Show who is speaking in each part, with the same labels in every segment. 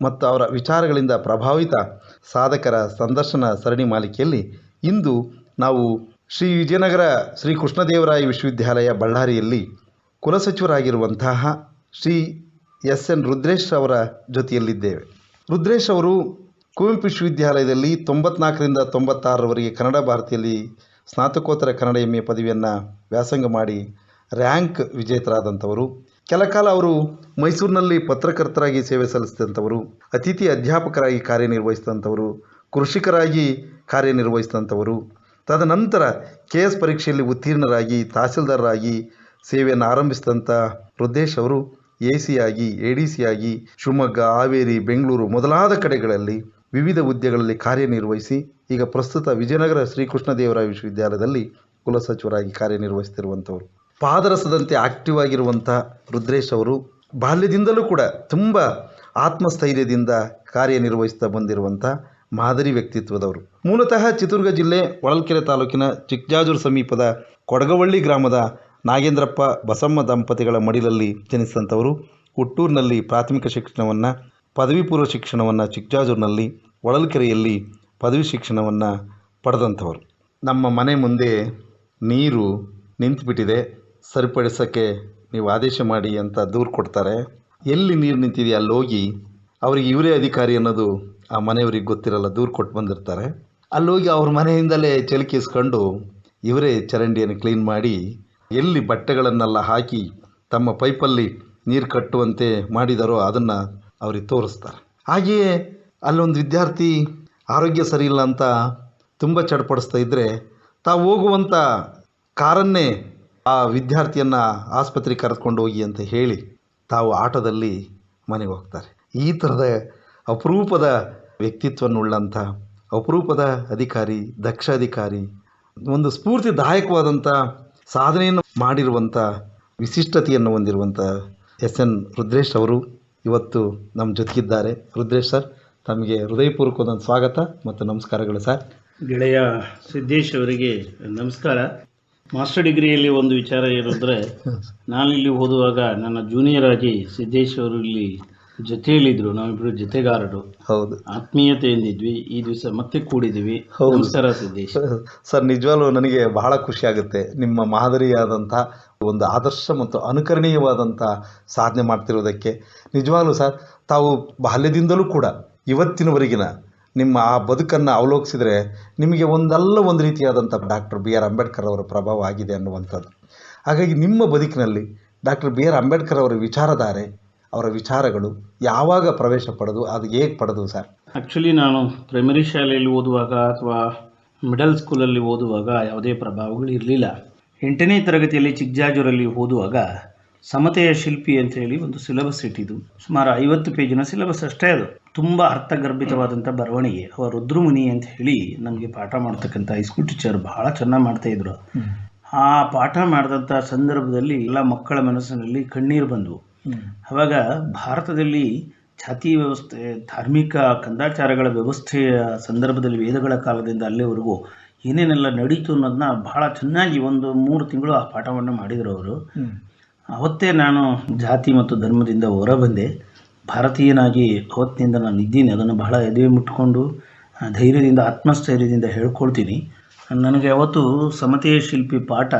Speaker 1: ಮತ್ತು ಅವರ ವಿಚಾರಗಳಿಂದ ಪ್ರಭಾವಿತ ಸಾಧಕರ ಸಂದರ್ಶನ ಸರಣಿ ಮಾಲಿಕೆಯಲ್ಲಿ ಇಂದು ನಾವು ಶ್ರೀ ವಿಜಯನಗರ ಶ್ರೀ ಕೃಷ್ಣದೇವರಾಯ ವಿಶ್ವವಿದ್ಯಾಲಯ ಬಳ್ಳಾರಿಯಲ್ಲಿ ಕುಲಸಚಿವರಾಗಿರುವಂತಹ ಶ್ರೀ ಎಸ್ ಎನ್ ರುದ್ರೇಶ್ ಅವರ ಜೊತೆಯಲ್ಲಿದ್ದೇವೆ. ರುದ್ರೇಶ್ ಅವರು ಕುವೆಂಪು ವಿಶ್ವವಿದ್ಯಾಲಯದಲ್ಲಿ ತೊಂಬತ್ನಾಲ್ಕರಿಂದ ತೊಂಬತ್ತಾರರವರೆಗೆ ಕನ್ನಡ ಭಾರತಿಯಲ್ಲಿ ಸ್ನಾತಕೋತ್ತರ ಕನ್ನಡ ಎಂ ಎ ಪದವಿಯನ್ನು ವ್ಯಾಸಂಗ ಮಾಡಿ ರ್ಯಾಂಕ್ ವಿಜೇತರಾದಂಥವರು. ಕೆಲ ಕಾಲ ಅವರು ಮೈಸೂರಿನಲ್ಲಿ ಪತ್ರಕರ್ತರಾಗಿ ಸೇವೆ ಸಲ್ಲಿಸಿದಂಥವರು, ಅತಿಥಿ ಅಧ್ಯಾಪಕರಾಗಿ ಕಾರ್ಯನಿರ್ವಹಿಸಿದಂಥವರು, ಕೃಷಿಕರಾಗಿ ಕಾರ್ಯನಿರ್ವಹಿಸಿದಂಥವರು. ತದನಂತರ ಕೆ ಎಸ್ ಪರೀಕ್ಷೆಯಲ್ಲಿ ಉತ್ತೀರ್ಣರಾಗಿ, ತಹಸೀಲ್ದಾರರಾಗಿ ಸೇವೆಯನ್ನು ಆರಂಭಿಸಿದಂಥ ರುದ್ದೇಶ್ ಅವರು ಎ ಸಿ ಆಗಿ ಎ ಡಿ ಸಿ ಆಗಿ ಶಿವಮೊಗ್ಗ, ಹಾವೇರಿ, ಬೆಂಗಳೂರು ಮೊದಲಾದ ಕಡೆಗಳಲ್ಲಿ ವಿವಿಧ ಹುದ್ದೆಗಳಲ್ಲಿ ಕಾರ್ಯನಿರ್ವಹಿಸಿ, ಈಗ ಪ್ರಸ್ತುತ ವಿಜಯನಗರ ಶ್ರೀಕೃಷ್ಣದೇವರಾಯ ವಿಶ್ವವಿದ್ಯಾಲಯದಲ್ಲಿ ಕುಲಸಚಿವರಾಗಿ ಕಾರ್ಯನಿರ್ವಹಿಸ್ತಿರುವಂಥವರು ಪಾದರಸದಂತೆ ಆಕ್ಟಿವ್ ಆಗಿರುವಂಥ ರುದ್ರೇಶ್ ಅವರು ಬಾಲ್ಯದಿಂದಲೂ ಕೂಡ ತುಂಬ ಆತ್ಮಸ್ಥೈರ್ಯದಿಂದ ಕಾರ್ಯನಿರ್ವಹಿಸ್ತಾ ಬಂದಿರುವಂಥ ಮಾದರಿ ವ್ಯಕ್ತಿತ್ವದವರು. ಮೂಲತಃ ಚಿತ್ರದುರ್ಗ ಜಿಲ್ಲೆ ಹೊಳಲ್ಕೆರೆ ತಾಲೂಕಿನ ಚಿಕ್ಕಜಾಜೂರು ಸಮೀಪದ ಕೊಡಗವಳ್ಳಿ ಗ್ರಾಮದ ನಾಗೇಂದ್ರಪ್ಪ ಬಸಮ್ಮ ದಂಪತಿಗಳ ಮಡಿಲಲ್ಲಿ ಜನಿಸಿದಂಥವರು, ಹುಟ್ಟೂರಿನಲ್ಲಿ ಪ್ರಾಥಮಿಕ ಶಿಕ್ಷಣವನ್ನು, ಪದವಿ ಪೂರ್ವ ಶಿಕ್ಷಣವನ್ನು ಚಿಕ್ಕಜಾಜೂರಿನಲ್ಲಿ ಹೊಳಲ್ಕೆರೆಯಲ್ಲಿ ಪದವಿ ಶಿಕ್ಷಣವನ್ನು ಪಡೆದಂಥವರು. ನಮ್ಮ ಮನೆ ಮುಂದೆ ನೀರು ನಿಂತುಬಿಟ್ಟಿದೆ. ಸರಿಪಡಿಸೋಕ್ಕೆ ನೀವು ಆದೇಶ ಮಾಡಿ ಅಂತ ದೂರು ಕೊಡ್ತಾರೆ. ಎಲ್ಲಿ ನೀರು ನಿಂತಿದೆಯೋ ಅಲ್ಲಿ ಹೋಗಿ ಅವರಿಗೆ ಇವರೇ ಅಧಿಕಾರಿ ಅನ್ನೋದು ಆ ಮನೆಯವ್ರಿಗೆ ಗೊತ್ತಿರಲ್ಲ, ದೂರು ಕೊಟ್ಟು ಬಂದಿರ್ತಾರೆ. ಅಲ್ಲಿ ಹೋಗಿ ಅವ್ರ ಮನೆಯಿಂದಲೇ ಚಲಕಿಸ್ಕೊಂಡು ಇವರೇ ಚರಂಡಿಯನ್ನು ಕ್ಲೀನ್ ಮಾಡಿ ಎಲ್ಲಿ ಬಟ್ಟೆಗಳನ್ನೆಲ್ಲ ಹಾಕಿ ತಮ್ಮ ಪೈಪಲ್ಲಿ ನೀರು ಕಟ್ಟುವಂತೆ ಮಾಡಿದಾರೋ ಅದನ್ನು ಅವ್ರಿಗೆ ತೋರಿಸ್ತಾರೆ. ಹಾಗೆಯೇ ಅಲ್ಲೊಂದು ವಿದ್ಯಾರ್ಥಿ ಆರೋಗ್ಯ ಸರಿಯಿಲ್ಲ ಅಂತ ತುಂಬ ಚಡ್ಪಡಿಸ್ತಾ ಇದ್ದರೆ ತಾವು ಹೋಗುವಂಥ ಕಾರನ್ನೇ ಆ ವಿದ್ಯಾರ್ಥಿಯನ್ನು ಆಸ್ಪತ್ರೆಗೆ ಕರೆದುಕೊಂಡು ಹೋಗಿ ಅಂತ ಹೇಳಿ ತಾವು ಆಟದಲ್ಲಿ ಮನೆಗೆ ಹೋಗ್ತಾರೆ. ಈ ಥರದ ಅಪರೂಪದ ವ್ಯಕ್ತಿತ್ವನ್ನುಳ್ಳಂಥ ಅಪರೂಪದ ಅಧಿಕಾರಿ ದಕ್ಷ ಅಧಿಕಾರಿ ಒಂದು ಸ್ಫೂರ್ತಿದಾಯಕವಾದಂಥ ಸಾಧನೆಯನ್ನು ಮಾಡಿರುವಂಥ ವಿಶಿಷ್ಟತೆಯನ್ನು ಹೊಂದಿರುವಂಥ ಎಸ್ ಎನ್ ರುದ್ರೇಶ್ ಅವರು ಇವತ್ತು ನಮ್ಮ ಜೊತೆಗಿದ್ದಾರೆ. ರುದ್ರೇಶ್ ಸರ್, ತಮಗೆ ಹೃದಯಪೂರ್ವಕವಾದ ಸ್ವಾಗತ ಮತ್ತು ನಮಸ್ಕಾರಗಳು ಸರ್.
Speaker 2: ಗೆಳೆಯ ಸಿದ್ದೇಶ್ ಅವರಿಗೆ ನಮಸ್ಕಾರ. ಮಾಸ್ಟರ್ ಡಿಗ್ರಿಯಲ್ಲಿ ಒಂದು ವಿಚಾರ ಏನಂದರೆ ಇಲ್ಲಿ ಓದುವಾಗ ನನ್ನ ಜೂನಿಯರ್ ಆಗಿ ಸಿದ್ದೇಶ್ ಅವರು ಇಲ್ಲಿ ಜೊತೆಯಲ್ಲಿದ್ದರು ನಾವಿಬ್ಬರು ಜೊತೆಗಾರರು.
Speaker 1: ಹೌದು.
Speaker 2: ಆತ್ಮೀಯತೆಯಿಂದಿದ್ವಿ. ಈ ದಿವಸ ಮತ್ತೆ ಕೂಡಿದ್ವಿ.
Speaker 1: ಹೌದು.
Speaker 2: ನಮಸ್ಕಾರ ಸಿದ್ದೇಶ್.
Speaker 1: ಸರ್ ನಿಜವಾಗ್ಲೂ ನನಗೆ ಬಹಳ ಖುಷಿ ಆಗುತ್ತೆ. ನಿಮ್ಮ ಮಾದರಿಯಾದಂಥ ಒಂದು ಆದರ್ಶ ಮತ್ತು ಅನುಕರಣೀಯವಾದಂಥ ಸಾಧನೆ ಮಾಡ್ತಿರೋದಕ್ಕೆ. ನಿಜವಾಗ್ಲೂ ಸರ್ ತಾವು ಬಾಲ್ಯದಿಂದಲೂ ಕೂಡ ಇವತ್ತಿನವರೆಗಿನ ನಿಮ್ಮ ಆ ಬದುಕನ್ನು ಅವಲೋಕಿಸಿದರೆ ನಿಮಗೆ ಒಂದಲ್ಲ ಒಂದು ರೀತಿಯಾದಂಥ ಡಾಕ್ಟರ್ ಬಿ ಆರ್ ಅಂಬೇಡ್ಕರ್ ಅವರ ಪ್ರಭಾವ ಆಗಿದೆ ಅನ್ನುವಂಥದ್ದು. ಹಾಗಾಗಿ ನಿಮ್ಮ ಬದುಕಿನಲ್ಲಿ ಡಾಕ್ಟರ್ ಬಿ ಆರ್ ಅಂಬೇಡ್ಕರ್ ಅವರ ವಿಚಾರಧಾರೆ, ಅವರ ವಿಚಾರಗಳು ಯಾವಾಗ ಪ್ರವೇಶ ಪಡೆದು, ಅದು ಹೇಗೆ ಪಡೆದು ಸರ್?
Speaker 2: ಆ್ಯಕ್ಚುಲಿ ನಾನು ಪ್ರೈಮರಿ ಶಾಲೆಯಲ್ಲಿ ಓದುವಾಗ ಅಥವಾ ಮಿಡಲ್ ಸ್ಕೂಲಲ್ಲಿ ಓದುವಾಗ ಯಾವುದೇ ಪ್ರಭಾವಗಳು ಇರಲಿಲ್ಲ. ಎಂಟನೇ ತರಗತಿಯಲ್ಲಿ ಚಿಕ್ಕಜಾಜೂರಲ್ಲಿ ಓದುವಾಗ ಸಮತೆಯ ಶಿಲ್ಪಿ ಅಂತ ಹೇಳಿ ಒಂದು ಸಿಲೆಬಸ್ ಇಟ್ಟಿದ್ದು. ಸುಮಾರು ಐವತ್ತು ಪೇಜಿನ ಸಿಲೆಬಸ್ ಅಷ್ಟೇ ಅದು. ತುಂಬ ಅರ್ಥಗರ್ಭಿತವಾದಂಥ ಬರವಣಿಗೆ. ಅವ ರುದ್ರಮುನಿ ಅಂತ ಹೇಳಿ ನಮಗೆ ಪಾಠ ಮಾಡ್ತಕ್ಕಂಥ ಹೈಸ್ಕೂಲ್ ಟೀಚರ್ ಬಹಳ ಚೆನ್ನಾಗಿ ಮಾಡ್ತಾ ಇದ್ರು. ಆ ಪಾಠ ಮಾಡಿದಂಥ ಸಂದರ್ಭದಲ್ಲಿ ಎಲ್ಲ ಮಕ್ಕಳ ಮನಸ್ಸಿನಲ್ಲಿ ಕಣ್ಣೀರು ಬಂದವು. ಅವಾಗ ಭಾರತದಲ್ಲಿ ಜಾತಿ ವ್ಯವಸ್ಥೆ, ಧಾರ್ಮಿಕ ಕಂದಾಚಾರಗಳ ವ್ಯವಸ್ಥೆಯ ಸಂದರ್ಭದಲ್ಲಿ ವೇದಗಳ ಕಾಲದಿಂದ ಅಲ್ಲಿವರೆಗೂ ಏನೇನೆಲ್ಲ ನಡೀತು ಅನ್ನೋದನ್ನ ಬಹಳ ಚೆನ್ನಾಗಿ ಒಂದು ಮೂರು ತಿಂಗಳು ಆ ಪಾಠವನ್ನು ಮಾಡಿದರು ಅವರು. ಅವತ್ತೇ ನಾನು ಜಾತಿ ಮತ್ತು ಧರ್ಮದಿಂದ ಹೊರ ಬಂದೆ ಭಾರತೀಯನಾಗಿ ಅವತ್ತಿನಿಂದ ನಾನು ಇದ್ದೀನಿ. ಅದನ್ನು ಬಹಳ ಎದೆ ಮುಟ್ಕೊಂಡು ಧೈರ್ಯದಿಂದ, ಆತ್ಮಸ್ಥೈರ್ಯದಿಂದ ಹೇಳ್ಕೊಳ್ತೀನಿ. ನನಗೆ ಅವತ್ತು ಸಮತೆಯ ಶಿಲ್ಪಿ ಪಾಠ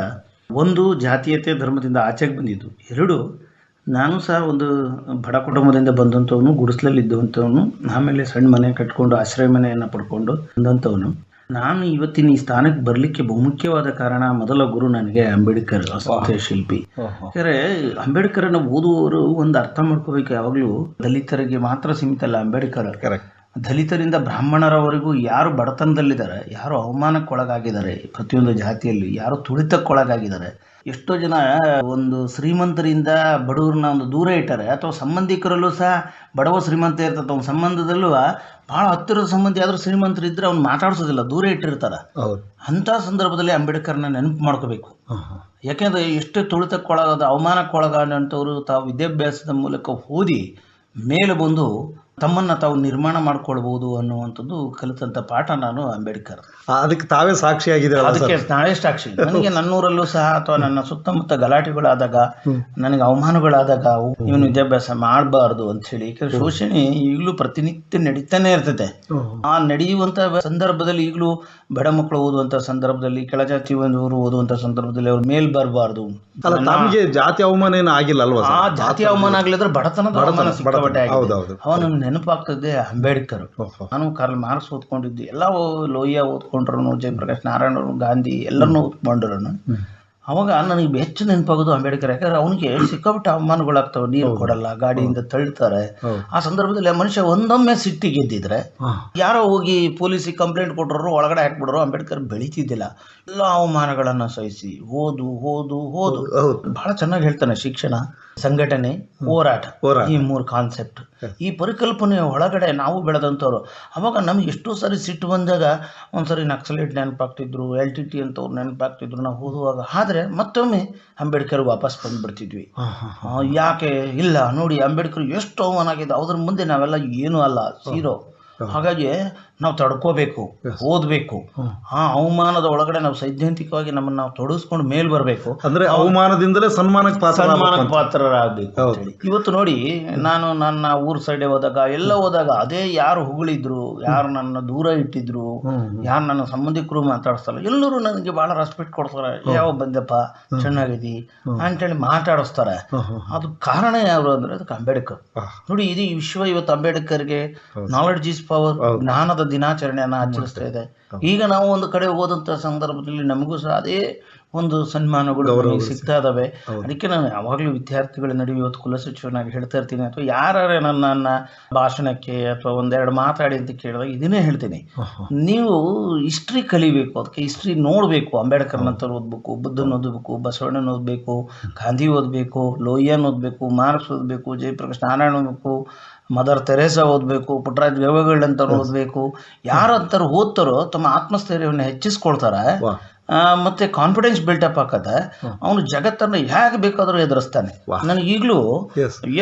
Speaker 2: ಒಂದು ಜಾತೀಯತೆ ಧರ್ಮದಿಂದ ಆಚೆಗೆ ಬಂದಿದ್ದು. ಎರಡು, ನಾನು ಸಹ ಒಂದು ಬಡ ಕುಟುಂಬದಿಂದ ಬಂದಂಥವನು ಗುಡಿಸ್ಲಲ್ಲಿ ಇದ್ದಂಥವನು ಆಮೇಲೆ ಸಣ್ಣ ಮನೆ ಕಟ್ಕೊಂಡು, ಆಶ್ರಯ ಮನೆಯನ್ನು ಪಡ್ಕೊಂಡು ಬಂದಂಥವನು. ನಾನು ಇವತ್ತಿನ ಈ ಸ್ಥಾನಕ್ಕೆ ಬರಲಿಕ್ಕೆ ಬಹುಮುಖ್ಯವಾದ ಕಾರಣ ಮೊದಲ ಗುರು ನನಗೆ ಅಂಬೇಡ್ಕರ್ ಅಸಂಖ್ಯ ಶಿಲ್ಪಿ. ಯಾಕಂದ್ರೆ ಅಂಬೇಡ್ಕರನ್ನ ಓದುವವರು ಒಂದು ಅರ್ಥ ಮಾಡ್ಕೋಬೇಕು ಯಾವಾಗಲೂ ದಲಿತರಿಗೆ ಮಾತ್ರ ಸೀಮಿತ ಅಲ್ಲ ಅಂಬೇಡ್ಕರ್. ದಲಿತರಿಂದ ಬ್ರಾಹ್ಮಣರವರೆಗೂ ಯಾರು ಬಡತನದಲ್ಲಿದ್ದಾರೆ ಯಾರು ಅವಮಾನಕ್ಕೊಳಗಾಗಿದ್ದಾರೆ ಪ್ರತಿಯೊಂದು ಜಾತಿಯಲ್ಲಿ ಯಾರು ತುಳಿತಕ್ಕೊಳಗಾಗಿದ್ದಾರೆ. ಎಷ್ಟೋ ಜನ ಒಂದು ಶ್ರೀಮಂತರಿಂದ ಬಡವ್ರನ್ನ ಒಂದು ದೂರ ಇಟ್ಟಾರೆ ಅಥವಾ ಸಂಬಂಧಿಕರಲ್ಲೂ ಸಹ ಬಡವ ಶ್ರೀಮಂತ ಇರ್ತದೆ ಅವ್ನ ಸಂಬಂಧದಲ್ಲೂ ಭಾಳ ಹತ್ತಿರದ ಸಂಬಂಧಿ ಆದರೂ ಶ್ರೀಮಂತರು ಇದ್ರೆ ಅವ್ನು ಮಾತಾಡ್ಸೋದಿಲ್ಲ ದೂರ ಇಟ್ಟಿರ್ತಾರೆ. ಅಂಥ ಸಂದರ್ಭದಲ್ಲಿ ಅಂಬೇಡ್ಕರ್ನ ನೆನಪು ಮಾಡ್ಕೋಬೇಕು.
Speaker 1: ಯಾಕೆಂದ್ರೆ ಎಷ್ಟು
Speaker 2: ಯಾಕೆಂದರೆ ಎಷ್ಟೇ ತುಳಿತಕ್ಕೊಳಗಾದ ಅವಮಾನಕ್ಕೊಳಗಾದಂಥವ್ರು ತಾವು ವಿದ್ಯಾಭ್ಯಾಸದ ಮೂಲಕ ಓದಿ ಮೇಲೆ ಬಂದು ತಮ್ಮನ್ನು ತಾವು ನಿರ್ಮಾಣ ಮಾಡ್ಕೊಳ್ಬೋದು ಅನ್ನುವಂಥದ್ದು ಕಲಿತಂತ ಪಾಠ ನಾನು ಅಂಬೇಡ್ಕರ್.
Speaker 1: ಅದಕ್ಕೆ ತಾವೇ ಸಾಕ್ಷಿಯಾಗಿದೆ
Speaker 2: ಅದಕ್ಕೆ ನಾಳೆ ಸಾಕ್ಷಿ. ನನಗೆ ನನ್ನೂರಲ್ಲೂ ಸಹ ಅಥವಾ ನನ್ನ ಸುತ್ತಮುತ್ತ ಗಲಾಟೆಗಳಾದಾಗ ನನಗೆ ಅವಮಾನಗಳಾದಾಗ ಇವನು ವಿದ್ಯಾಭ್ಯಾಸ ಮಾಡಬಾರ್ದು ಅಂತ ಹೇಳಿ ಶೋಷಣೆ ಈಗಲೂ ಪ್ರತಿನಿತ್ಯ ನಡೀತಾನೆ ಇರ್ತದೆ. ಆ ನಡೆಯುವಂತ ಸಂದರ್ಭದಲ್ಲಿ ಈಗಲೂ ಬಡ ಮಕ್ಕಳು ಓದುವಂತ ಸಂದರ್ಭದಲ್ಲಿ ಕೆಳಜಾತಿ ಒಂದು ಓದುವಂತ ಸಂದರ್ಭದಲ್ಲಿ ಅವ್ರ ಮೇಲ್ ಬರಬಾರ್ದು.
Speaker 1: ನಮಗೆ ಜಾತಿ ಅವಮಾನ ಏನು ಆಗಿಲ್ಲ ಅಲ್ವಾ
Speaker 2: ಆ ಜಾತಿ ಅವಮಾನ ಆಗ್ಲಿದ್ರೆ ಬಡತನದ ಅವಮಾನ ಸಿಕ್ಕಾಪಟ್ಟೆ ಆಗಿದೆ. ನೆನಪಾಗ್ತದೆ ಅಂಬೇಡ್ಕರ್. ನಾನು ಕಾರ್ಲ್ ಮಾರ್ಕ್ಸ್ ಓದ್ಕೊಂಡಿದ್ದು. ಎಲ್ಲ ಲೋಹಿಯಾ ಓದ್ಕೊಂಡ್ರು ಜಯಪ್ರಕಾಶ್ ನಾರಾಯಣ ಗಾಂಧಿ ಎಲ್ಲರನ್ನೂ ಓದ್ಕೊಂಡ್ರು ಅವಾಗ ನನಗೆ ಹೆಚ್ಚು ನೆನಪಾಗೋದು ಅಂಬೇಡ್ಕರ್. ಯಾಕಂದ್ರೆ ಅವನಿಗೆ ಸಿಕ್ಕಾಬಿಟ್ಟು ಅವಮಾನಗಳಾಗ್ತವೆ. ನೀರು ಕೊಡಲ್ಲ ಗಾಡಿಯಿಂದ
Speaker 1: ತಳ್ಳುತ್ತಾರೆ
Speaker 2: ಆ ಸಂದರ್ಭದಲ್ಲಿ ಮನುಷ್ಯ ಒಂದೊಮ್ಮೆ ಸಿಟ್ಟಿ ಗೆದ್ದಿದ್ರೆ ಯಾರೋ ಹೋಗಿ ಪೊಲೀಸಿಗೆ ಕಂಪ್ಲೇಂಟ್ ಕೊಟ್ಟರು ಒಳಗಡೆ ಹಾಕ್ಬಿಡ್ರು ಅಂಬೇಡ್ಕರ್ ಬೆಳೀತಿದ್ದಿಲ್ಲ. ಎಲ್ಲ ಅವಮಾನಗಳನ್ನ ಸಹಿಸಿ ಓದು ಓದು ಓದು.
Speaker 1: ಹೌದು
Speaker 2: ಬಹಳ ಚೆನ್ನಾಗಿ ಹೇಳ್ತಾನೆ ಶಿಕ್ಷಣ ಸಂಘಟನೆ ಹೋರಾಟ. ಈ ಮೂರು ಕಾನ್ಸೆಪ್ಟ್ ಈ ಪರಿಕಲ್ಪನೆ ಒಳಗಡೆ ನಾವು ಬೆಳೆದಂಥವ್ರು. ಅವಾಗ ನಮ್ಗೆ ಎಷ್ಟೋ ಸಾರಿ ಸಿಟ್ಟು ಬಂದಾಗ ಒಂದ್ಸರಿ ನಕ್ಸಲೇಟ್ ನೆನಪಾಗ್ತಿದ್ರು ಎಲ್ ಟಿ ಟಿ ಅಂತವ್ರು ನೆನಪಾಗ್ತಿದ್ರು ನಾವು ಓದುವಾಗ. ಆದರೆ ಮತ್ತೊಮ್ಮೆ ಅಂಬೇಡ್ಕರ್ ವಾಪಸ್ ಬಂದುಬಿಡ್ತಿದ್ವಿ. ಯಾಕೆ? ಇಲ್ಲ ನೋಡಿ ಅಂಬೇಡ್ಕರ್ ಎಷ್ಟು ಅವಮಾನ ಆಗಿದೆ ಅದ್ರ ಮುಂದೆ ನಾವೆಲ್ಲ ಏನೂ ಅಲ್ಲ ಸೀರೋ ಹಾಗಾಗಿ ನಾವು ತಡ್ಕೋಬೇಕು ಓದಬೇಕು. ಆ ಅವಮಾನದ ಒಳಗಡೆ ನಾವು ಸೈದ್ಧಾಂತಿಕವಾಗಿ ನಮ್ಮನ್ನು ನಾವು ತೊಡಗಿಸ್ಕೊಂಡು ಮೇಲ್ ಬರಬೇಕು.
Speaker 1: ಅಂದ್ರೆ ಅವಮಾನದಿಂದಲೇ ಸನ್ಮಾನಕ್ಕೆ ಪಾತ್ರ
Speaker 2: ಪಾತ್ರರಾಗಬೇಕು ಇವತ್ತು ನೋಡಿ ನಾನು ನನ್ನ ಊರ್ ಸೈಡೆ ಹೋದಾಗ ಎಲ್ಲ ಹೋದಾಗ ಅದೇ ಯಾರು ಹುಗಳಿದ್ರು ಯಾರು ನನ್ನ ದೂರ ಇಟ್ಟಿದ್ರು ಯಾರು ನನ್ನ ಸಂಬಂಧಿಕರು ಮಾತಾಡಿಸ್ತಾರೆ ಎಲ್ಲರೂ ನನಗೆ ಬಹಳ ರೆಸ್ಪೆಕ್ಟ್ ಕೊಡ್ತಾರೆ. ಯಾವ ಬಂದಪ್ಪ ಚೆನ್ನಾಗಿದಿ ಅಂತೇಳಿ ಮಾತಾಡಿಸ್ತಾರೆ. ಅದು ಕಾರಣ ಯಾರು ಅಂದ್ರೆ ಅದಕ್ಕೆ ಅಂಬೇಡ್ಕರ್. ನೋಡಿ ಇದು ವಿಶ್ವ ಇವತ್ತು ಅಂಬೇಡ್ಕರ್ಗೆ ನಾಲೆಡ್ಜ್ ಈಸ್ ಪವರ್ ಜ್ಞಾನದ ದಿನಾಚರಣೆಯನ್ನ ಆಚರಿಸ್ತಾ ಇದೆ. ಈಗ ನಾವು ಒಂದು ಕಡೆ ಹೋದಂತ ಸಂದರ್ಭದಲ್ಲಿ ನಮಗೂ ಸಹ ಅದೇ ಒಂದು ಸನ್ಮಾನಗಳು ಸಿಗ್ತಾ ಇದಾವೆ ಅದಕ್ಕೆ ನಾನು ಯಾವಾಗಲೂ ವಿದ್ಯಾರ್ಥಿಗಳ ನಡುವೆ ಇವತ್ತು ಕುಲಸಚಿವನಾಗಿ ಹೇಳ್ತಾ ಇರ್ತೀನಿ ಅಥವಾ ಯಾರೇ ನನ್ನ ಭಾಷಣಕ್ಕೆ ಅಥವಾ ಒಂದೆರಡು ಮಾತಾಡಿ ಅಂತ ಕೇಳಿದಾಗ ಇದನ್ನೇ ಹೇಳ್ತೀನಿ. ನೀವು ಹಿಸ್ಟ್ರಿ ಕಲಿಬೇಕು ಅದಕ್ಕೆ ಹಿಸ್ಟ್ರಿ ನೋಡಬೇಕು. ಅಂಬೇಡ್ಕರ್ನಂತವ್ರು ಓದಬೇಕು ಬುದ್ಧನ ಓದಬೇಕು ಬಸವಣ್ಣನ ಓದಬೇಕು ಗಾಂಧಿ ಓದಬೇಕು ಲೋಹಿಯನ್ ಓದಬೇಕು ಮಾರ್ಕ್ಸ್ ಓದಬೇಕು ಜಯಪ್ರಕಾಶ್ ನಾರಾಯಣ ಓದಬೇಕು ಮದರ್ ತೆರೇಸಾ ಓದಬೇಕು ಪುಟ್ಟರಾಜ್ ಗವಗಳಂತ ಓದಬೇಕು. ಯಾರು ಅಂತಾರು ಓದ್ತಾರೋ ತಮ್ಮ ಆತ್ಮಸ್ಥೈರ್ಯವನ್ನು ಹೆಚ್ಚಿಸ್ಕೊಳ್ತಾರೆ. ಮತ್ತೆ ಕಾನ್ಫಿಡೆನ್ಸ್ ಬಿಲ್ಟಪ್ ಹಾಕದ ಅವನು ಜಗತ್ತನ್ನು ಹೇಗೆ ಬೇಕಾದರೂ ಎದುರಿಸ್ತಾನೆ. ನನಗೆ ಈಗಲೂ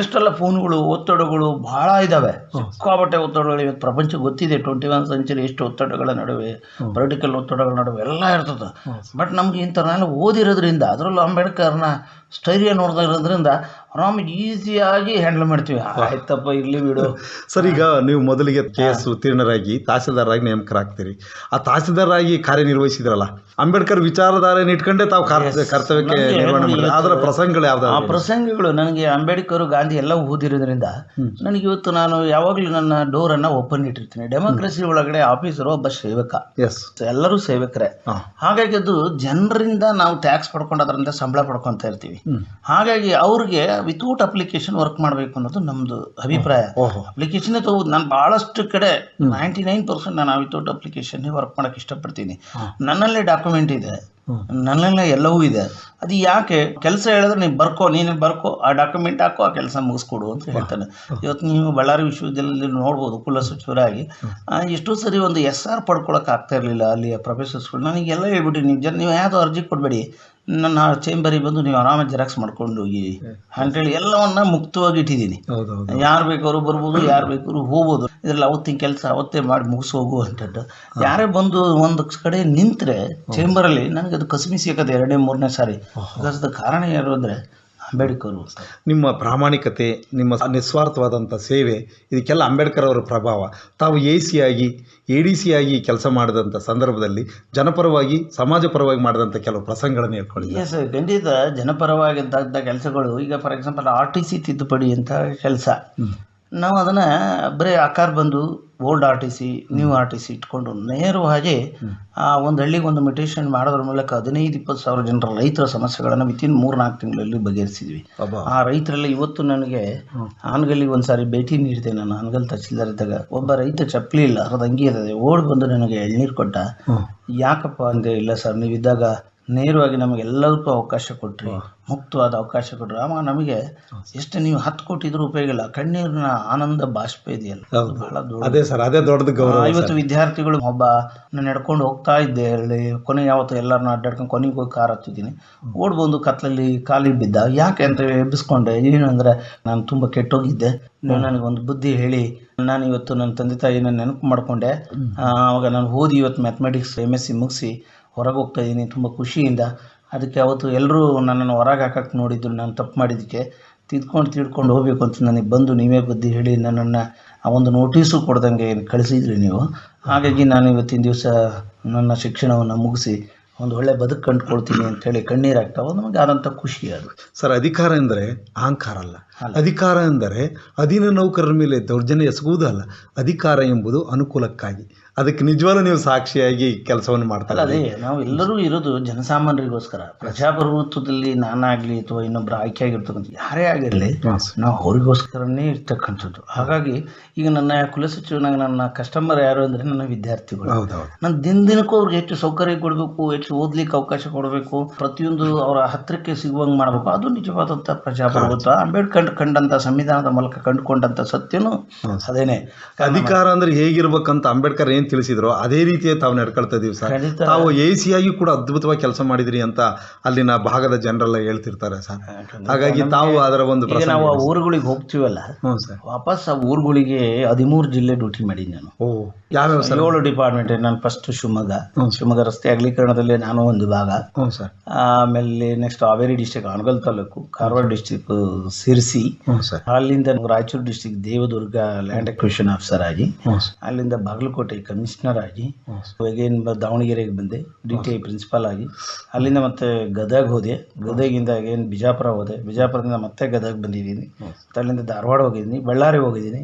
Speaker 2: ಎಷ್ಟೆಲ್ಲ ಫೋನ್ಗಳು ಒತ್ತಡಗಳು ಬಹಳ ಇದಾವೆ. ಸಿಕ್ಕಾಬಟ್ಟೆ ಒತ್ತಡಗಳು ಇವತ್ತು ಪ್ರಪಂಚ ಗೊತ್ತಿದೆ ಟ್ವೆಂಟಿ ಒನ್ ಸೆಂಚುರಿ ಎಷ್ಟು ಒತ್ತಡಗಳ ನಡುವೆ ಪೊಲಿಟಿಕಲ್ ಒತ್ತಡಗಳ ನಡುವೆ ಎಲ್ಲ ಇರ್ತದೆ. ಬಟ್ ನಮ್ಗೆ ಇಂಥವ್ರನ್ನೆಲ್ಲ ಓದಿರೋದ್ರಿಂದ ಅದರಲ್ಲೂ ಅಂಬೇಡ್ಕರ್ನ ಸ್ಥೈರ್ಯ ನೋಡ್ತಾ ಇರೋದ್ರಿಂದ ಆರಾಮ್ ಈಸಿಯಾಗಿ ಹ್ಯಾಂಡಲ್ ಮಾಡ್ತೀವಿ. ಆಯ್ತಪ್ಪ ಇರ್ಲಿ ಬಿಡು.
Speaker 1: ಸರ್ ಈಗ ನೀವು ಮೊದಲಿಗೆ ಕೆ ಎಸ್ ಉತ್ತೀರ್ಣರಾಗಿ ತಹಸೀಲ್ದಾರಾಗಿ ನೇಮಕರಾಗ್ತೀರಿ. ಆ ತಹಸೀಲ್ದಾರಾಗಿ ಕಾರ್ಯನಿರ್ವಹಿಸಿದ್ರಲ್ಲ ಅಂಬೇಡ್ಕರ್ ವಿಚಾರಧಾರೆಯನ್ನು ಇಟ್ಕೊಂಡೇ ತಾವು ಕರ್ತವ್ಯಕ್ಕೆ ನಿರ್ವಹಣೆ ಮಾಡಿದ್ರೆ. ಅದರ ಪ್ರಸಂಗಗಳು
Speaker 2: ಆ ಪ್ರಸಂಗಗಳು ನನಗೆ ಅಂಬೇಡ್ಕರ್ ಗಾಂಧಿ ಎಲ್ಲ ಓದಿರೋದ್ರಿಂದ ನನಗೆ ಇವತ್ತು ನಾನು ಯಾವಾಗಲೂ ನನ್ನ ಡೋರನ್ನು ಓಪನ್ ಇಟ್ಟಿರ್ತೀನಿ. ಡೆಮೋಕ್ರಸಿ ಒಳಗಡೆ ಆಫೀಸರು ಒಬ್ಬ ಸೇವಕ.
Speaker 1: ಎಸ್
Speaker 2: ಎಲ್ಲರೂ ಸೇವಕರೇ. ಹಾಗಾಗಿ ಅದು ಜನರಿಂದ ನಾವು ಟ್ಯಾಕ್ಸ್ ಪಡ್ಕೊಂಡು ಅದರಿಂದ ಸಂಬಳ ಪಡ್ಕೊತಾ ಇರ್ತೀವಿ. ಹಾಗಾಗಿ ಅವ್ರಿಗೆ ವಿತೌಟ್ ಅಪ್ಲಿಕೇಶನ್ ವರ್ಕ್ ಮಾಡಬೇಕು ಅನ್ನೋದು ನಮ್ದು ಅಭಿಪ್ರಾಯ. ಅಪ್ಲಿಕೇಶನ್ ತಗೋದು ನಾನು ಬಹಳಷ್ಟು ಕಡೆ ನೈಂಟಿ ನೈನ್ ಪರ್ಸೆಂಟ್ ನಾನು ವಿತೌಟ್ ಅಪ್ಲಿಕೇಶನ್ ವರ್ಕ್ ಮಾಡಕ್ಕೆ ಇಷ್ಟಪಡ್ತೀನಿ. ನನ್ನಲ್ಲೇ ಡಾಕ್ಯುಮೆಂಟ್ ಇದೆ. ನನ್ನಲ್ಲೇ ಎಲ್ಲವೂ ಇದೆ. ಅದು ಯಾಕೆ? ಕೆಲಸ ಹೇಳಿದ್ರೆ ನೀವು ಬರ್ಕೋ ನೀನು ಬರ್ಕೋ ಆ ಡಾಕ್ಯುಮೆಂಟ್ ಹಾಕೋ ಆ ಕೆಲಸ ಮುಗಿಸ್ಕೊಡು ಅಂತ ಹೇಳ್ತಾನೆ. ಇವತ್ತು ನೀವು ಬಳ್ಳಾರಿ ವಿಶ್ವವಿದ್ಯಾಲಯದಲ್ಲಿ ನೋಡ್ಬೋದು ಕುಲ ಸಚಿವರಾಗಿ. ಎಷ್ಟೋ ಸರಿ ಒಂದು ಎಸ್ ಆರ್ ಪಡ್ಕೊಳಕ್ಕೆ ಆಗ್ತಾ ಇರಲಿಲ್ಲ ಅಲ್ಲಿಯ ಪ್ರೊಫೆಸರ್ಸ್ಗಳು ನನಗೆಲ್ಲ ಹೇಳ್ಬಿಟ್ಟು ನೀವು ಜನ ನೀವು ಯಾವುದೋ ಅರ್ಜಿ ಕೊಡಬೇಡಿ. ನನ್ನ ಚೇಂಬರಿಗೆ ಬಂದು ನೀವು ಆರಾಮಾಗಿ ಜೆರಾಕ್ಸ್ ಮಾಡ್ಕೊಂಡು ಹೋಗಿ. ಅಂತೇಳಿ ಎಲ್ಲವನ್ನ ಮುಕ್ತವಾಗಿ ಇಟ್ಟಿದ್ದೀನಿ. ಯಾರು ಬೇಕಾದ್ರು ಬರ್ಬೋದು ಯಾರು ಬೇಕಾದ್ರು ಹೋಗ್ಬೋದು. ಇದ್ರಲ್ಲಿ ಅವತ್ತಿನ ಕೆಲಸ ಅವತ್ತೇ ಮಾಡಿ ಮುಗಿಸ್ ಹೋಗುವಂಥದ್ದು ಯಾರೇ ಬಂದು ಒಂದು ಕಡೆ ನಿಂತರೆ ಚೇಂಬರಲ್ಲಿ ನನಗೆ ಅದು ಕಸಿಮಿಸಿ ಹಾಕೋದು ಎರಡನೇ ಮೂರನೇ ಸಾರಿ. ಕಸದ ಕಾರಣ ಏನು ಅಂದರೆ ಅಂಬೇಡ್ಕರ್
Speaker 1: ನಿಮ್ಮ ಪ್ರಾಮಾಣಿಕತೆ ನಿಮ್ಮ ನಿಸ್ವಾರ್ಥವಾದಂಥ ಸೇವೆ ಇದಕ್ಕೆಲ್ಲ ಅಂಬೇಡ್ಕರ್ ಅವರ ಪ್ರಭಾವ. ತಾವು ಎ ಸಿ ಆಗಿ ಎ ಡಿ ಸಿ ಆಗಿ ಕೆಲಸ ಮಾಡಿದಂಥ ಸಂದರ್ಭದಲ್ಲಿ ಜನಪರವಾಗಿ ಸಮಾಜ ಪರವಾಗಿ ಮಾಡಿದಂಥ ಕೆಲವು ಪ್ರಸಂಗಗಳನ್ನು ಹೇಳ್ಕೊಳ್ಳಿ
Speaker 2: ಎಸ್ ಖಂಡಿತ ಜನಪರವಾಗಿದ್ದಂಥ ಕೆಲಸಗಳು ಈಗ for example R T C ತಿದ್ದುಪಡಿ ಅಂತ ಕೆಲಸ. ನಾವು ಅದನ್ನು ಬರೀ ಆಕಾರ ಬಂದು old R T C new R T C ಇಟ್ಕೊಂಡು ನೇರವಾಗಿ ಆ ಒಂದು ಹಳ್ಳಿಗೆ ಒಂದು ಮೆಟೇಷನ್ ಮಾಡೋದ್ರ ಮೂಲಕ ಹದಿನೈದು ಇಪ್ಪತ್ತು ಸಾವಿರ ಜನರ ರೈತರ ಸಮಸ್ಯೆಗಳನ್ನು ವಿತಿನ್ ಮೂರು ನಾಲ್ಕು ತಿಂಗಳಲ್ಲಿ ಬಗೆಹರಿಸಿದ್ವಿ. ಆ ರೈತರಲ್ಲಿ ಇವತ್ತು ನನಗೆ ಹಾನಗಲ್ಲಿಗೆ ಒಂದು ಸಾರಿ ಭೇಟಿ ನೀಡಿದೆ ನಾನು ಹಾನಗಲ್ ತಹಸೀಲ್ದಾರ್ ಇದ್ದಾಗ. ಒಬ್ಬ ರೈತ ಚಪ್ಪಲಿ ಇಲ್ಲ ಅರ್ಧ ಅಂಗಿ ಇರ್ತದೆ ಓಡ್ ಬಂದು ನನಗೆ ಎಳ್ನೀರು ಕೊಟ್ಟ. ಯಾಕಪ್ಪ ಅಂದೆ ಇಲ್ಲ ಸರ್? ನೀವಿದ್ದಾಗ ನೇರವಾಗಿ ನಮಗೆಲ್ಲದಕ್ಕೂ ಅವಕಾಶ ಕೊಟ್ರಿ. ಮುಕ್ತವಾದ ಅವಕಾಶ ಕೊಟ್ರಿ. ಆಮ ನಮಗೆ ಎಷ್ಟು ನೀವು ಹತ್ತು ಕೊಟ್ಟಿದ್ರು ಉಪಯೋಗ ಇಲ್ಲ. ಕಣ್ಣೀರಿನ ಆನಂದ ಬಾಷ್ಪ ಇದೆಯಲ್ಲ. ಅದು ಬಹಳ
Speaker 1: ಅದೇ ಸರ್ ಅದೇ ದೊಡ್ಡದು ಗೌರವ
Speaker 2: ಐವತ್ತು ವಿದ್ಯಾರ್ಥಿಗಳು ಒಬ್ಬ ನಾನು ನಡ್ಕೊಂಡು ಹೋಗ್ತಾ ಇದ್ದೆ. ಹೇಳಿ ಕೊನೆಗೆ ಯಾವತ್ತು ಎಲ್ಲರನ್ನ ಅಡ್ಡಾಡ್ಕೊಂಡು ಕೊನೆಗೆ ಹೋಗಿ ಕಾರ್ ಹತ್ತಿದ್ದೀನಿ. ಓಡ್ ಬಂದು ಕತ್ಲಲ್ಲಿ ಕಾಲಿ ಬಿದ್ದ. ಯಾಕೆ ಅಂತ ಎಬ್ಬಿಸ್ಕೊಂಡೆ. ಏನು ಅಂದರೆ ನಾನು ತುಂಬ ಕೆಟ್ಟೋಗಿದ್ದೆ. ನೀವು ನನಗೊಂದು ಬುದ್ಧಿ ಹೇಳಿ ನಾನು ಇವತ್ತು ನನ್ನ ತಂದೆ ತಾಯಿನ ನೆನಪು ಮಾಡಿಕೊಂಡೆ. ಆವಾಗ ನಾನು ಓದಿ ಇವತ್ತು ಮ್ಯಾಥಮೆಟಿಕ್ಸ್ ಎಂ ಎಸ್ ಸಿ ಮುಗಿಸಿ ಹೊರಗೆ ಹೋಗ್ತಾ ಇದ್ದೀನಿ ತುಂಬ ಖುಷಿಯಿಂದ. ಅದಕ್ಕೆ ಅವತ್ತು ಎಲ್ಲರೂ ನನ್ನನ್ನು ಹೊರಗೆ ಹಾಕಕ್ಕೆ ನೋಡಿದ್ರು, ನಾನು ತಪ್ಪು ಮಾಡಿದ್ದಕ್ಕೆ. ತಿದ್ಕೊಂಡು ತಿಳ್ಕೊಂಡು ಹೋಗಬೇಕು ಅಂತ ನನಗೆ ಬಂದು ನೀವೇ ಬುದ್ಧಿ ಹೇಳಿ ನನ್ನನ್ನು ಆ ಒಂದು ನೋಟೀಸು ಕೊಡ್ದಂಗೆ ಕಳಿಸಿದ್ರಿ ನೀವು. ಹಾಗಾಗಿ ನಾನು ಇವತ್ತಿನ ದಿವಸ ನನ್ನ ಶಿಕ್ಷಣವನ್ನು ಮುಗಿಸಿ ಒಂದು ಒಳ್ಳೆ ಬದುಕು ಕಂಡುಕೊಳ್ತೀನಿ ಅಂತೇಳಿ ಕಣ್ಣೀರಾಗ್ತಾವೆ ನಮಗೆ ಆದಂಥ ಖುಷಿ ಅದು.
Speaker 1: ಸರ್, ಅಧಿಕಾರ ಎಂದರೆ ಅಹಂಕಾರ ಅಲ್ಲ. ಅಧಿಕಾರ ಎಂದರೆ ಅಧೀನ ನೌಕರರ ಮೇಲೆ ದೌರ್ಜನ್ಯ ಎಸಗುವುದಲ್ಲ ಅಧಿಕಾರ ಎಂಬುದು ಅನುಕೂಲಕ್ಕಾಗಿ. ಅದಕ್ಕೆ ನಿಜವಾಗ್ಲೂ ನೀವು ಸಾಕ್ಷಿಯಾಗಿ ಕೆಲಸವನ್ನು ಮಾಡ್ತಾ
Speaker 2: ಅಲ್ಲ ಅದೇ ನಾವು ಎಲ್ಲರೂ ಇರೋದು ಜನಸಾಮಾನ್ಯರಿಗೋಸ್ಕರ. ಪ್ರಜಾಪ್ರಭುತ್ವದಲ್ಲಿ ನಾನಾಗಲಿ ಅಥವಾ ಇನ್ನೊಬ್ಬರು ಆಯ್ಕೆ ಆಗಿರ್ತಕ್ಕಂಥ ಯಾರೇ ಆಗಿರಲಿ ನಾವು ಅವರಿಗೋಸ್ಕರನೇ ಇರ್ತಕ್ಕಂಥದ್ದು. ಹಾಗಾಗಿ ಈಗ ನನ್ನ ಕುಲಸಚಿವನಾಗ ನನ್ನ ಕಸ್ಟಮರ್ ಯಾರು ಅಂದರೆ ನನ್ನ ವಿದ್ಯಾರ್ಥಿಗಳು.
Speaker 1: ಹೌದೌದು.
Speaker 2: ನಾನು ದಿನ ದಿನಕ್ಕೂ ಅವ್ರಿಗೆ ಹೆಚ್ಚು ಸೌಕರ್ಯ ಕೊಡಬೇಕು ಹೆಚ್ಚು ಓದ್ಲಿಕ್ಕೆ ಅವಕಾಶ ಕೊಡಬೇಕು. ಪ್ರತಿಯೊಂದು ಅವರ ಹತ್ತಿರಕ್ಕೆ ಸಿಗುವಂಗೆ ಮಾಡಬೇಕು. ಅದು ನಿಜವಾದಂಥ ಪ್ರಜಾಪ್ರಭುತ್ವ. ಅಂಬೇಡ್ಕರ್ ಕಂಡಂಥ ಸಂವಿಧಾನದ ಮೂಲಕ ಕಂಡುಕೊಂಡಂಥ ಸತ್ಯನೂ ಅದೇನೆ
Speaker 1: ಅಧಿಕಾರ ಅಂದ್ರೆ ಹೇಗಿರ್ಬೇಕಂತ ಅಂಬೇಡ್ಕರ್ ಏನ್ ತಿಳಿಸಿದ್ರು? ಅದೇ ರೀತಿಯೇ ತಾವು ನಡ್ಕೊಳ್ತಾ ಇದೀವಿ ಸರ್. ತಾವು ಆಗಿ ಕೂಡ ಅದ್ಭುತವಾಗಿ ಕೆಲಸ ಮಾಡಿದ್ರಿ ಅಂತ ಅಲ್ಲಿನ ಭಾಗದ ಜನರೆಲ್ಲ ಹೇಳ್ತಿರ್ತಾರೆ ಸರ್. ಹಾಗಾಗಿ ತಾವು ಅದರ ಒಂದು
Speaker 2: ನಾವು ಆ ಊರುಗಳಿಗೆ ಹೋಗ್ತೀವಲ್ಲ? ವಾಪಸ್ ಆ ಊರುಗಳಿಗೆ ಹದಿಮೂರು ಜಿಲ್ಲೆ ಡ್ಯೂಟಿ ಮಾಡಿದ್ದೀನಿ ನಾನು.
Speaker 1: ಓ ಯಾವ್ಯಾವ ಸರ್?
Speaker 2: ಏಳು ಡಿಪಾರ್ಟ್ಮೆಂಟ್ ನಾನು ಫಸ್ಟ್ ಶಿವಮೊಗ್ಗ. ಶಿವಮೊಗ್ಗ ರಸ್ತೆ ಅಗಲೀಕರಣದಲ್ಲಿ ನಾನು ಒಂದು ಭಾಗ. ಆಮೇಲೆ next Haveri district Hanagal taluk Karwar district Sirsi.
Speaker 1: Sir.
Speaker 2: ಅಲ್ಲಿಂದ Raichur district Devadurga land acquisition officer ಆಗಿ ಅಲ್ಲಿಂದ ಬಾಗಲಕೋಟೆ ಕಮಿಷನರ್ ಆಗಿ ಅಗೇನ್ ದಾವಣಗೆರೆಗೆ ಬಂದೆ ಡಿ ಟಿ ಐ ಪ್ರಿನ್ಸಿಪಾಲ್ ಆಗಿ. ಅಲ್ಲಿಂದ ಮತ್ತೆ ಗದಗ್ ಹೋದೆ. ಗದಗಿಂದ ಅಗೇನ್ ಬಿಜಾಪುರ ಹೋದೆ. ಬಿಜಾಪುರದಿಂದ ಮತ್ತೆ ಗದಗ್ ಬಂದಿದ್ದೀನಿ. ಅಲ್ಲಿಂದ ಧಾರವಾಡ ಹೋಗಿದ್ದೀನಿ. ಬಳ್ಳಾರಿ ಹೋಗಿದ್ದೀನಿ.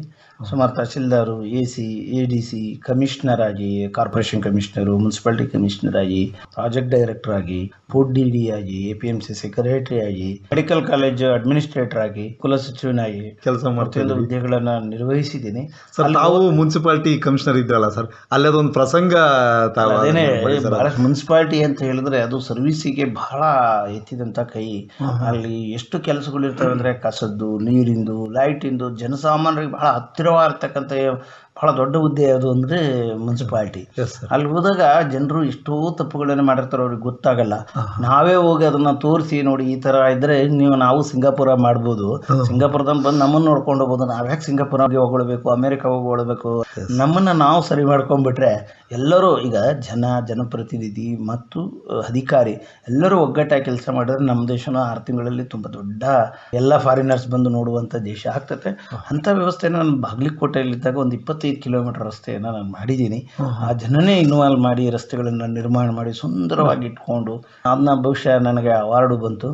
Speaker 2: ಸುಮಾರು tahsildar A C A D C commissioner ಆಗಿ ಕಾರ್ಪೊರೇಷನ್ ಕಮಿಷನರು ಮುನ್ಸಿಪಾಲಿಟಿ ಕಮಿಷನರ್ ಆಗಿ ಪ್ರಾಜೆಕ್ಟ್ ಡೈರೆಕ್ಟರ್ ಆಗಿ ಫುಡ್ ಡಿ ಡಿ ಆಗಿ A P M C secretary ಆಗಿ ಮೆಡಿಕಲ್ ಕಾಲೇಜ್ ಅಡ್ಮಿನಿಸ್ಟ್ರೇಟರ್ ಆಗಿ ಕುಲಸಚಿವನಾಗಿ
Speaker 1: ಕೆಲಸ
Speaker 2: ಮಾಡ್ತಿದ್ದ ಹುದ್ದೆಗಳನ್ನು ನಿರ್ವಹಿಸಿದ್ದೀನಿ.
Speaker 1: ಸರ್ ತಾವು ಮುನ್ಸಿಪಾಲಿಟಿ ಕಮಿಷನರ್ ಇದ್ರಲ್ಲ ಸರ್ ಅಲ್ಲಿ ಅದೊಂದು ಪ್ರಸಂಗ
Speaker 2: ಅದೇನೆ ಮುನ್ಸಿಪಾಲಿಟಿ ಅಂತ ಹೇಳಿದ್ರೆ ಅದು ಸರ್ವಿಸಿಗೆ ಬಹಳ ಎತ್ತಿದಂತ ಕೈ. ಅಲ್ಲಿ ಎಷ್ಟು ಕೆಲಸಗಳು ಇರ್ತವೆ ಅಂದ್ರೆ ಕಸದ್ದು ನೀರಿಂದು ಲೈಟಿಂದು ಜನಸಾಮಾನ್ಯರಿಗೆ ಬಹಳ ಹತ್ತಿರವಾಗಿರ್ತಕ್ಕಂಥ ಬಹಳ ದೊಡ್ಡ ಹುದ್ದೆ ಯಾವುದು ಅಂದ್ರೆ ಮುನ್ಸಿಪಾಲಿಟಿ ಅಲ್ಲಿ ಹೋದಾಗ ಜನರು ಎಷ್ಟೋ ತಪ್ಪುಗಳನ್ನ ಮಾಡಿರ್ತಾರೆ ಅವ್ರಿಗೆ ಗೊತ್ತಾಗಲ್ಲ. ನಾವೇ ಹೋಗಿ ಅದನ್ನ ತೋರಿಸಿ ನೋಡಿ ಈ ತರ ಇದ್ರೆ ನೀವು ನಾವು ಸಿಂಗಾಪುರ ಮಾಡ್ಬೋದು. ಸಿಂಗಾಪುರದಲ್ಲಿ ಬಂದು ನಮ್ಮನ್ನ ನೋಡ್ಕೊಂಡು ಹೋಗ್ಬೋದು. ನಾವ್ಯಾಕೆ ಸಿಂಗಾಪುರಗೆ ಹೋಗ್ಬೇಕು ಅಮೆರಿಕ ಹೋಗ್ಬೇಕು? ನಮ್ಮನ್ನ ನಾವು ಸರಿ ಮಾಡ್ಕೊಂಡ್ಬಿಟ್ರೆ ಎಲ್ಲರೂ ಈಗ ಜನ ಜನಪ್ರತಿನಿಧಿ ಮತ್ತು ಅಧಿಕಾರಿ ಎಲ್ಲರೂ ಒಗ್ಗಟ್ಟಾಗಿ ಕೆಲಸ ಮಾಡಿದ್ರೆ ನಮ್ಮ ದೇಶನ ಆರು ತಿಂಗಳಲ್ಲಿ ತುಂಬ ದೊಡ್ಡ ಎಲ್ಲ ಫಾರಿನರ್ಸ್ ಬಂದು ನೋಡುವಂಥ ದೇಶ ಆಗ್ತದೆ ಅಂಥ ವ್ಯವಸ್ಥೆನ ನಾನು ಬಾಗ್ಲಿಕೋಟೆಯಲ್ಲಿದ್ದಾಗ ಒಂದು ಇಪ್ಪತ್ತೈದು ಕಿಲೋಮೀಟರ್ ರಸ್ತೆಯನ್ನು ನಾನು ಮಾಡಿದ್ದೀನಿ. ಆ ಜನನೇ ಇನ್ವಾಲ್ವ್ ಮಾಡಿ ರಸ್ತೆಗಳನ್ನು ನಿರ್ಮಾಣ ಮಾಡಿ ಸುಂದರವಾಗಿ ಇಟ್ಕೊಂಡು ಅದನ್ನ ಬಹುಶಃ ನನಗೆ ಅವಾರ್ಡು ಬಂತು.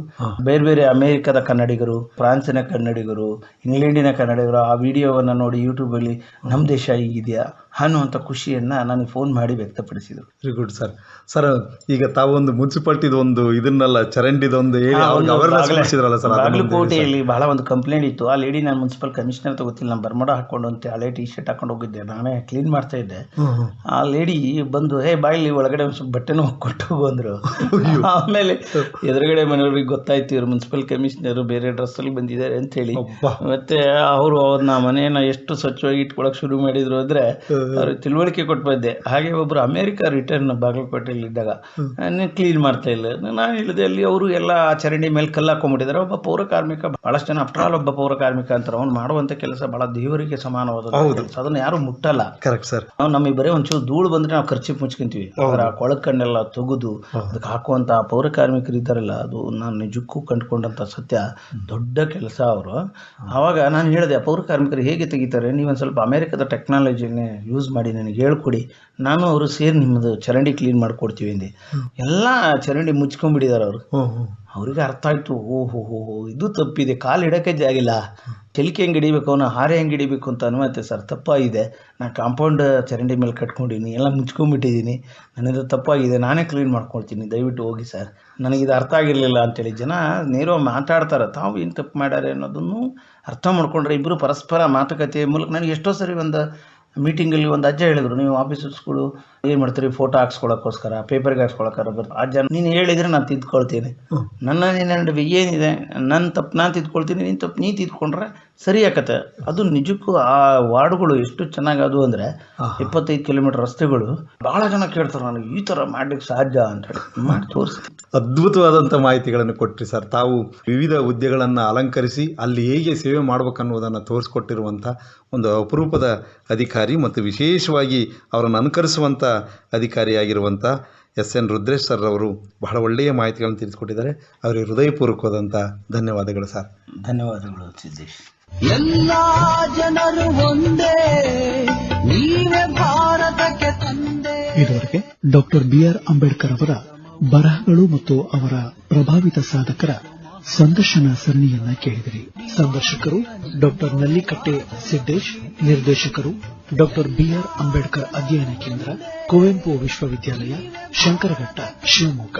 Speaker 2: ಬೇರೆ ಬೇರೆ ಅಮೇರಿಕದ ಕನ್ನಡಿಗರು ಫ್ರಾನ್ಸಿನ ಕನ್ನಡಿಗರು ಇಂಗ್ಲೆಂಡಿನ ಕನ್ನಡಿಗರು ಆ ವಿಡಿಯೋವನ್ನು ನೋಡಿ ಯೂಟ್ಯೂಬಲ್ಲಿ ನಮ್ಮ ದೇಶ ಹೀಗಿದೆಯಾ? ಅನ್ನುವಂಥ ಖುಷಿಯನ್ನು ನನಗೆ ಫೋನ್ ಮಾಡಿ ವ್ಯಕ್ತಪಡಿಸಿದರು.
Speaker 1: ವೆರಿ ಗುಡ್ ಸರ್ ಸರ್ ಈಗ ತಾವೊಂದು ಒಂದು ಒಂದು ಇದನ್ನೆಲ್ಲ ಚರಂಡಿದೊಂದು ಅವೇರ್ನೆಸ್ ಸರ್
Speaker 2: ಬಾಗಲಕೋಟೆಯಲ್ಲಿ ಬಹಳ ಒಂದು ಕಂಪ್ಲೇಂಟ್ ಇತ್ತು. ಆ ಲೇಡಿ ನಾನು ಮುನ್ಸಿಪಲ್ ಕಮಿಷನರ್ ಗೊತ್ತಿಲ್ಲ ನಾನು ಬರ್ಮಡ ಹಾಕೊಂಡು ಅಂತ ಹಳೆ ಟಿ ಶರ್ಟ್ ಹಾಕೊಂಡು ಹೋಗಿದ್ದೆ. ನಾನೇ ಕ್ಲೀನ್ ಮಾಡ್ತಾ ಇದ್ದೆ. ಆ ಲೇಡಿ ಬಂದು ಹೇ ಬಾಯಿಲಿ ಒಳಗಡೆ ಒಂದು ಸ್ವಲ್ಪ ಬಟ್ಟೆನೂ ಕೊಟ್ಟು ಬಂದ್ರು. ಆಮೇಲೆ ಎದುರುಗಡೆ ಮನೆಯವ್ರಿಗೆ ಗೊತ್ತಾಯ್ತು ಇವರು ಮುನ್ಸಿಪಲ್ ಕಮಿಷನರ್ ಬೇರೆ ಡ್ರೆಸ್ಸಲ್ಲಿ ಬಂದಿದ್ದಾರೆ ಅಂತ ಹೇಳಿ.
Speaker 1: ಅಬ್ಬಾ.
Speaker 2: ಮತ್ತೆ ಅವರು ಅವ್ರನ್ನ ಮನೆಯನ್ನ ಎಷ್ಟು ಸ್ವಚ್ಛವಾಗಿ ಇಟ್ಕೊಳಕ್ ಶುರು ಮಾಡಿದ್ರು ಅಂದ್ರೆ ತಿಳುವಳಿಕೆ ಕೊಟ್ಟು ಬಂದೆ ಹಾಗೆ ಒಬ್ರು ಅಮೆರಿಕ ರಿಟರ್ನ್ ಬಾಗಲಕೋಟೆಯಲ್ಲಿ ಇದ್ದಾಗ ನೀನು ಕ್ಲೀನ್ ಮಾಡ್ತಾ ಇಲ್ಲ. ನಾನು ಹೇಳಿದೆ ಅಲ್ಲಿ ಅವರು ಎಲ್ಲ ಚರಂಡಿ ಮೇಲೆ ಕಲ್ಲ ಹಾಕೊಂಡ್ಬಿಟ್ಟಿದ್ದಾರೆ ಒಬ್ಬ ಪೌರ ಕಾರ್ಮಿಕ ಬಹಳಷ್ಟು ಜನ ಆಫ್ಟರ್ ಆಲ್ ಒಬ್ಬ ಪೌರ ಕಾರ್ಮಿಕ ಅಂತಾರೆ. ಅವ್ನು ಮಾಡುವಂತ ಕೆಲಸ ಬಹಳ ದೇವರಿಗೆ ಸಮಾನವಾದ ಅದನ್ನ ಯಾರು ಮುಟ್ಟಲ್ಲ.
Speaker 1: ಕರೆಕ್ಟ್ ಸರ್
Speaker 2: ನಾವು ನಮಗೆ ಬರೀ ಒಂಚೂರು ಧೂಳು ಬಂದ್ರೆ ನಾವು ಖರ್ಚಿ ಮುಚ್ಕೊಂತೀವಿ. ಅದರ ಕೊಳಕನ್ನೆಲ್ಲ ತೆಗೆದು ಅದಕ್ಕೆ ಹಾಕುವಂತ ಆ ಪೌರ ಕಾರ್ಮಿಕರು ಇದ್ದಾರಲ್ಲ ಅದು ನಾನು ನಿಜಕ್ಕೂ ಕಂಡುಕೊಂಡಂತ ಸತ್ಯ. ದೊಡ್ಡ ಕೆಲಸ ಅವರು. ಅವಾಗ ನಾನು ಹೇಳಿದೆ ಪೌರ ಕಾರ್ಮಿಕರು ಹೇಗೆ ತೆಗಿತಾರೆ? ನೀವೊಂದು ಸ್ವಲ್ಪ ಅಮೆರಿಕದ ಟೆಕ್ನಾಲಜಿನೇ ಯೂಸ್ ಮಾಡಿ ನನಗೆ ಹೇಳ್ಕೊಡಿ. ನಾನು ಅವರು ಸೇರಿ ನಿಮ್ಮದು ಚರಂಡಿ ಕ್ಲೀನ್ ಮಾಡ್ಕೊಡ್ತೀವಿ ಅಂದೆ. ಎಲ್ಲ ಚರಂಡಿ ಮುಚ್ಕೊಂಡ್ಬಿಟ್ಟಿದ್ದಾರೆ ಅವರು. ಅವ್ರಿಗೆ ಅರ್ಥ ಆಯಿತು. ಓಹೋ ಹೋ ಹೋ ಇದು ತಪ್ಪಿದೆ. ಕಾಲು ಇಡೋಕ್ಕೆ ಜಾಗಿಲ್ಲ ಚಲಿಕೆ ಹೆಂಗೆ ಹಿಡಿಬೇಕು ಅವನು? ಹಾರೆ ಹೆಂಗೆ ಹಿಡಿಬೇಕು ಅಂತ ಅನ್ವತ್ತೆ ಸರ್. ತಪ್ಪಾಗಿದೆ. ನಾನು ಕಾಂಪೌಂಡ್ ಚರಂಡಿ ಮೇಲೆ ಕಟ್ಕೊಂಡಿನಿ ಎಲ್ಲ ಮುಚ್ಕೊಂಡ್ಬಿಟ್ಟಿದ್ದೀನಿ. ನನ್ನದು ತಪ್ಪಾಗಿದೆ. ನಾನೇ ಕ್ಲೀನ್ ಮಾಡ್ಕೊಳ್ತೀನಿ. ದಯವಿಟ್ಟು ಹೋಗಿ ಸರ್. ನನಗಿದು ಅರ್ಥ ಆಗಿರಲಿಲ್ಲ ಅಂತೇಳಿ ಜನ ನೇರವಾಗಿ ಮಾತಾಡ್ತಾರೆ. ತಾವು ಏನು ತಪ್ಪು ಮಾಡ್ಯಾರೆ ಅನ್ನೋದನ್ನು ಅರ್ಥ ಮಾಡ್ಕೊಂಡ್ರೆ ಇಬ್ಬರು ಪರಸ್ಪರ ಮಾತುಕತೆ ಮೂಲಕ ನನಗೆ ಎಷ್ಟೋ ಸರಿ ಒಂದು ಮೀಟಿಂಗಲ್ಲಿ ಒಂದು ಅಜ್ಜ ಹೇಳಿದ್ರು ನೀವು ಆಫೀಸರ್ಸ್ಗಳು ಏನು ಮಾಡ್ತೀರಿ? ಫೋಟೋ ಹಾಕ್ಸ್ಕೊಳಕ್ಕೋಸ್ಕರ ಪೇಪರ್ಗೆ ಹಾಕ್ಸ್ಕೊಳ್ಳೋಕ್ಕಾರ ಬರ್ತಾರೆ ಅಜ್ಜ ನೀನು ಹೇಳಿದರೆ ನಾನು ತಿದ್ಕೊಳ್ತೀನಿ. ನನ್ನ ನಿನ್ನ ನಡುವೆ ಏನಿದೆ? ನನ್ನ ತಪ್ಪು ನಾನು ತಿದ್ಕೊಳ್ತೀನಿ. ನೀನು ತಪ್ಪು ನೀ ತಿದ್ಕೊಂಡ್ರೆ ಸರಿ ಆಕತ್ತೆ. ಅದು ನಿಜಕ್ಕೂ ಆ ವಾರ್ಡ್ಗಳು ಎಷ್ಟು ಚೆನ್ನಾಗಿ ಅದು ಅಂದರೆ ಇಪ್ಪತ್ತೈದು ಕಿಲೋಮೀಟರ್ ರಸ್ತೆಗಳು ಭಾಳ ಜನ ಕೇಳ್ತಾರೆ ನನಗೆ ಈ ಥರ ಮಾಡ್ಲಿಕ್ಕೆ ಸಾಧ್ಯ? ಅಂತ ಹೇಳಿ. ಮಾಡಿ ತೋರಿಸ್ತೀನಿ.
Speaker 1: ಅದ್ಭುತವಾದಂಥ ಮಾಹಿತಿಗಳನ್ನು ಕೊಟ್ರಿ ಸರ್. ತಾವು ವಿವಿಧ ಹುದ್ದೆಗಳನ್ನು ಅಲಂಕರಿಸಿ ಅಲ್ಲಿ ಹೇಗೆ ಸೇವೆ ಮಾಡ್ಬೇಕನ್ನುವುದನ್ನು ತೋರಿಸ್ಕೊಟ್ಟಿರುವಂಥ ಒಂದು ಅಪರೂಪದ ಅಧಿಕಾರಿ ಮತ್ತು ವಿಶೇಷವಾಗಿ ಅವರನ್ನು ಅನುಕರಿಸುವಂಥ ಅಧಿಕಾರಿಯಾಗಿರುವಂಥ ಎಸ್ ಎನ್ ರುದ್ರೇಶ್ ಸರ್ ಅವರು ಬಹಳ ಒಳ್ಳೆಯ ಮಾಹಿತಿಗಳನ್ನು ತಿಳಿಸ್ಕೊಟ್ಟಿದ್ದಾರೆ. ಅವರಿಗೆ ಹೃದಯಪೂರ್ವಕವಾದಂಥ ಧನ್ಯವಾದಗಳು ಸರ್.
Speaker 2: ಧನ್ಯವಾದಗಳು ಸಿದ್ದೇಶ್.
Speaker 3: ಎಲ್ಲಾ ಜನರು ಒಂದೇ, ನೀವೇ ಭಾರತಕ್ಕೆ ತಂದೆ.
Speaker 4: ಇದುವರೆಗೆ ಡಾಕ್ಟರ್ ಬಿಆರ್ ಅಂಬೇಡ್ಕರ್ ಅವರ ಬರಹಗಳು ಮತ್ತು ಅವರ ಪ್ರಭಾವಿತ ಸಾಧಕರ ಸಂದರ್ಶನ ಸರಣಿಯನ್ನ ಕೇಳಿದಿರಿ. ಸಂದರ್ಶಕರು ಡಾಕ್ಟರ್ ನಲ್ಲಿಕಟ್ಟೆ ಸಿದ್ದೇಶ್, ನಿರ್ದೇಶಕರು ಡಾಕ್ಟರ್ ಬಿಆರ್ ಅಂಬೇಡ್ಕರ್ ಅಧ್ಯಯನ ಕೇಂದ್ರ, ಕುವೆಂಪು ವಿಶ್ವವಿದ್ಯಾಲಯ, ಶಂಕರಘಟ್ಟ ಶಿವಮೊಗ್ಗ.